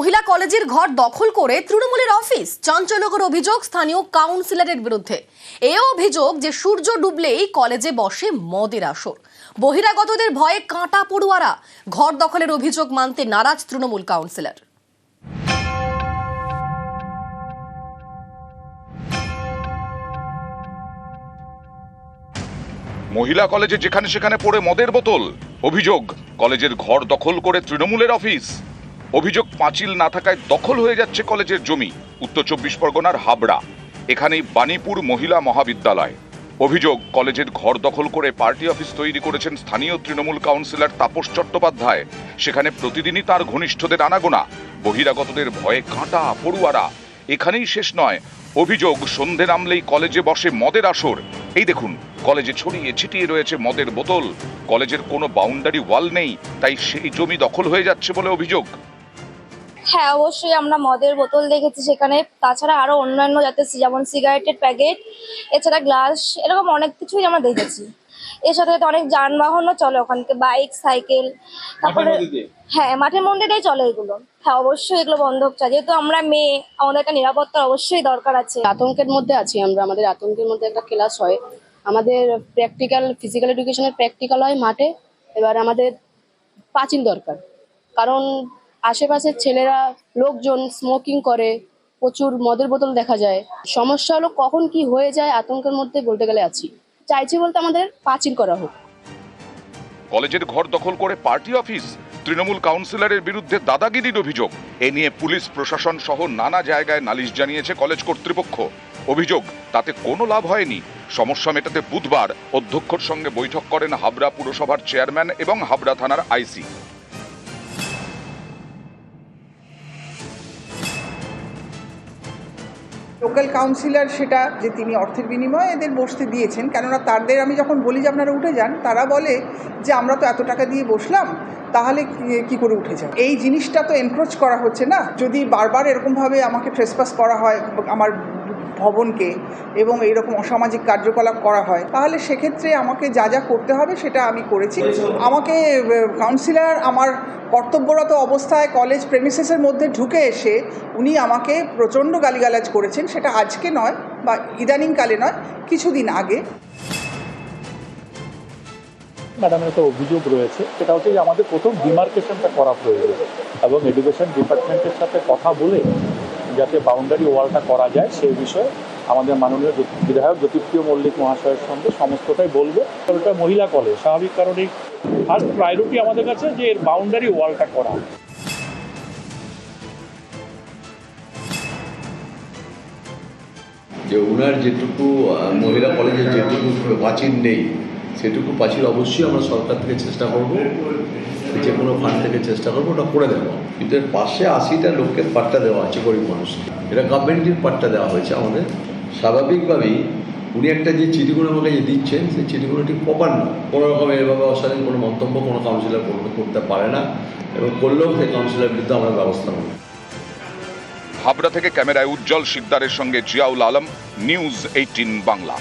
মহিলা কলেজের ঘর দখল করে তৃণমূলের অফিস। চাঞ্চল্যকর অভিযোগ স্থানীয় কাউন্সিলরের বিরুদ্ধে। এ অভিযোগ যে সূর্য ডুবলেই কলেজে বসে মদের আসর। বহিরাগতদের ভয়ে কাঁটা পড়ুয়ারা ঘর দখলের অভিযোগ মানতে নারাজ তৃণমূল কাউন্সিলর। মহিলা কলেজে যেখানে সেখানে পড়ে মদের বোতল। অভিযোগ, কলেজের ঘর দখল করে তৃণমূলের অফিস। অভিযোগ পাঁচিল না থাকায় দখল হয়ে যাচ্ছে কলেজের জমি। উত্তর চব্বিশ পরগনার হাবড়া, এখানেই বাণীপুর মহিলা মহাবিদ্যালয়। অভিযোগ, কলেজের ঘর দখল করে পার্টি অফিস তৈরি করেছেন স্থানীয় তৃণমূল কাউন্সিলর তাপস চট্টোপাধ্যায়। সেখানে প্রতিদিনই তার ঘনিষ্ঠদের আনাগোনা। বহিরাগতদের ভয়ে কাঁটা, পড়ুয়ারা। এখানেই শেষ নয়। অভিযোগ, সন্ধে নামলেই কলেজে বসে মদের আসর। এই দেখুন, কলেজে ছড়িয়ে ছিটিয়ে রয়েছে মদের বোতল। কলেজের কোনো বাউন্ডারি ওয়াল নেই, তাই সেই জমি দখল হয়ে যাচ্ছে বলে অভিযোগ। হ্যাঁ অবশ্যই আমরা মদের বোতল দেখেছি সেখানে। তাছাড়া আরও অন্যান্য যাতে যেমন সিগারেটের প্যাকেট এছাড়া গ্লাস এরকম অনেক কিছুই আমরা দেখেছি। এর সাথে সাথে অনেক যানবাহনও চলে ওখানকে বাইক সাইকেল তারপরে হ্যাঁ মাঠের মন্দিরেই চলে এগুলো। হ্যাঁ অবশ্যই এগুলো বন্ধ হোক চাই যেহেতু আমরা মেয়ে আমাদের একটা নিরাপত্তার অবশ্যই দরকার আছে। আতঙ্কের মধ্যে আছি আমরা। আমাদের আতঙ্কের মধ্যে একটা ক্লাস হয়। আমাদের প্র্যাকটিক্যাল ফিজিক্যাল এডুকেশনের প্র্যাকটিক্যাল হয় মাঠে। এবার আমাদের পাঁচিল দরকার। কারণ আশেপাশের ছেলেরা লোকজন স্মোকিং করে, প্রচুর মদের বোতল দেখা যায়। সমস্যা হলো কখন কি হয়ে যায়, আতঙ্কের মধ্যে বলতে গেলে আছি। চাইছি বলতে আমাদের পাঁচিল করা হোক। কলেজের ঘর দখল করে পার্টি অফিস, তৃণমূল কাউন্সিলরের বিরুদ্ধে দাদাগিরির অভিযোগ। এ নিয়ে পুলিশ, প্রশাসন সহ নানা জায়গায় নালিশ জানিয়েছে কলেজ কর্তৃপক্ষ। অভিযোগ, তাতে কোনো লাভ হয়নি। সমস্যা মেটাতে বুধবার অধ্যক্ষর সঙ্গে বৈঠক করেন হাবড়া পুরসভার চেয়ারম্যান এবং হাবড়া থানার আইসি। লোকাল কাউন্সিলর সেটা যে তিনি অর্থের বিনিময়ে এদের বসতে দিয়েছেন, কেননা তাদের আমি যখন বলি যে আপনারা উঠে যান, তারা বলে যে আমরা তো এত টাকা দিয়ে বসলাম, তাহলে কি- করে উঠে যান? এই জিনিসটা তো এনক্রোচ করা হচ্ছে না। যদি বারবার এরকমভাবে আমাকে ফ্রেসপাস করা হয়, আমার ভবনকে এবং এইরকম অসামাজিক কার্যকলাপ করা হয় তাহলে সেক্ষেত্রে আমাকে যা যা করতে হবে সেটা আমি করেছি। আমাকে কাউন্সিলর আমার কর্তব্যরত অবস্থায় কলেজ প্রেমিসেসের মধ্যে ঢুকে এসে উনি আমাকে প্রচণ্ড গালিগালাজ করেছেন। সেটা আজকে নয় বা ইদানিংকালে নয় কিছুদিন আগে। ম্যাডামের একটা অভিযোগ রয়েছে সেটা হচ্ছে যে আমাদের প্রথম ডিমার্কেশনটা করা প্রয়োজন এবং এডুকেশন ডিপার্টমেন্টের সাথে কথা বলে যাতে বাউন্ডারি ওয়ালটা করা যায়, সেই বিষয়ে আমাদের মাননীয় বিধায়ক জ্যোতিপ্রিয় মল্লিক মহাশয়ের সঙ্গে সমস্তটাই বলব। ওটা মহিলা কলেজ স্বাভাবিক কারণেই ফার্স্ট প্রায়োরিটি আমাদের কাছে যে এর বাউন্ডারি ওয়ালটা করা। যে ওনার যেটুকু মহিলা কলেজের যেটুকু প্রাচীর নেই সেটুকু প্রাচীর অবশ্যই আমরা সরকার থেকে চেষ্টা করব, যে কোনো ফান্ড থেকে চেষ্টা করব, ওটা করে দেবো। কিন্তু এর পাশে আশিটা লোককে পাট্টা দেওয়া আছে, গরিব মানুষকে এটা গভর্নমেন্টের পাট্টা দেওয়া হয়েছে আমাদের। স্বাভাবিকভাবেই উনি একটা যে চিঠিগুলো আমাকে যে দিচ্ছেন, সেই চিঠিগুলো ঠিক প্রপার না। কোনো রকম এভাবে অশালীন কোনো মন্তব্য কোনো কাউন্সিলর করতে পারে না এবং করলেও সেই কাউন্সিলরের বিরুদ্ধে আমরা ব্যবস্থা নেব। হাবড়া থেকে ক্যামেরায় উজ্জ্বল শিকদারের সঙ্গে জিয়াউল আলম, নিউজ এইটিন বাংলা।